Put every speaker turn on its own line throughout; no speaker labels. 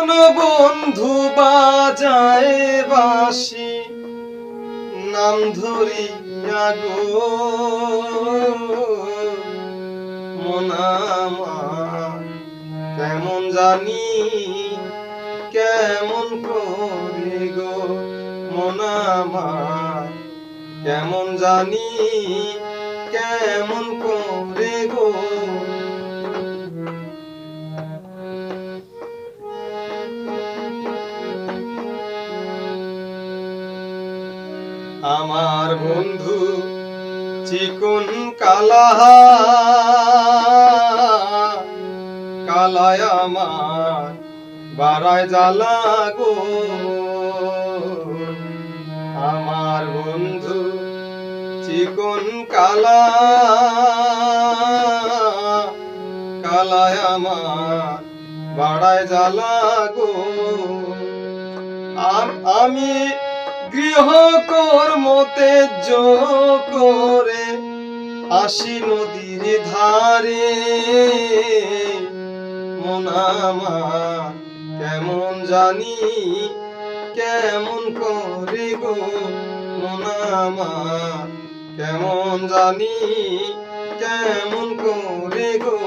যখন বন্ধু বাজায় বাসি নাম ধরিয়া গো। কেমন জানি, কেমন করে গো। মনামা কেমন জানি, কেমন করে গো। আমার বন্ধু, চিকন কালা কালায় আমার বারায় জ্বালা গো। আমার বন্ধু, চিকন কালা। কালায় আমার বাড়ায় জ্বালা গো। আমি গৃহ কর্মতে করে আসি নদীর ধারে। মন আমার কেমন জানি, কেমন করে গো? মন আমার কেমন জানি, কেমন করে গো?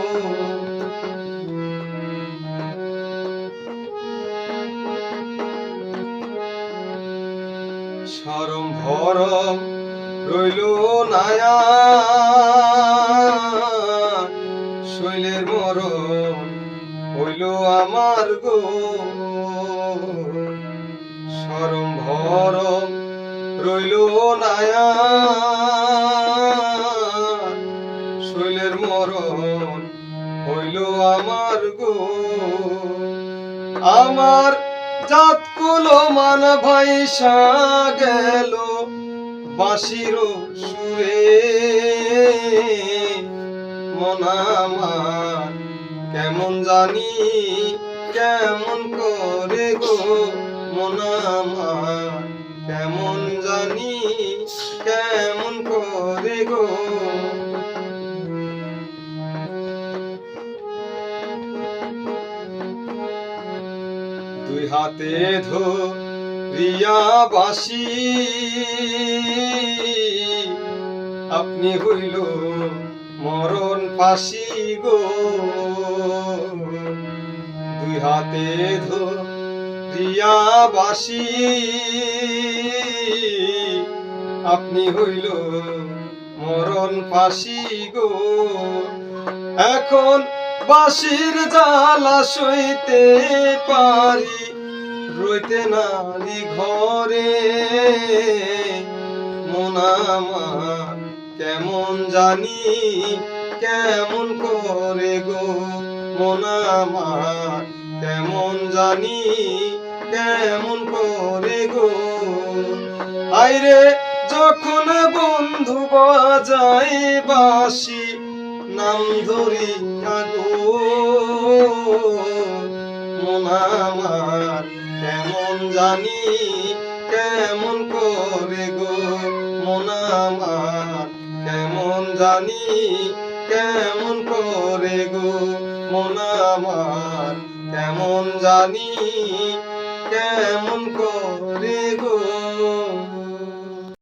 সরম ভরম রইল নায়া। শৈলের মরণ হইল আমার গো। সরম ভরম রইল নায়া। শৈলের মরণ হইল আমার গো। আমার জাত কুলো মান ভাইসা গেল বাঁশির সুরে। মন কেমন জানি কেমন করে গো। দুই হাতে ধরিয়া বাসি আপনি হইল মরণ ফাঁসি গো। দুই হাতে ধরিয়া বাসি আপনি হইল মরণ ফাঁসি গো। এখন বাঁশির জ্বালা সইতে পারি, রইতে নারী ঘরে। মন আমার কেমন জানি, কেমন করে গো? মন আমার কেমন জানি, কেমন করে গো? আইরে, যখন বন্ধু বাজাই বাসি নাম ধরি গো মন কেমন জানি, কেমন করে গো? মন আমার কেমন জানি, কেমন করে গো? মন আমার কেমন জানি, কেমন করে গো?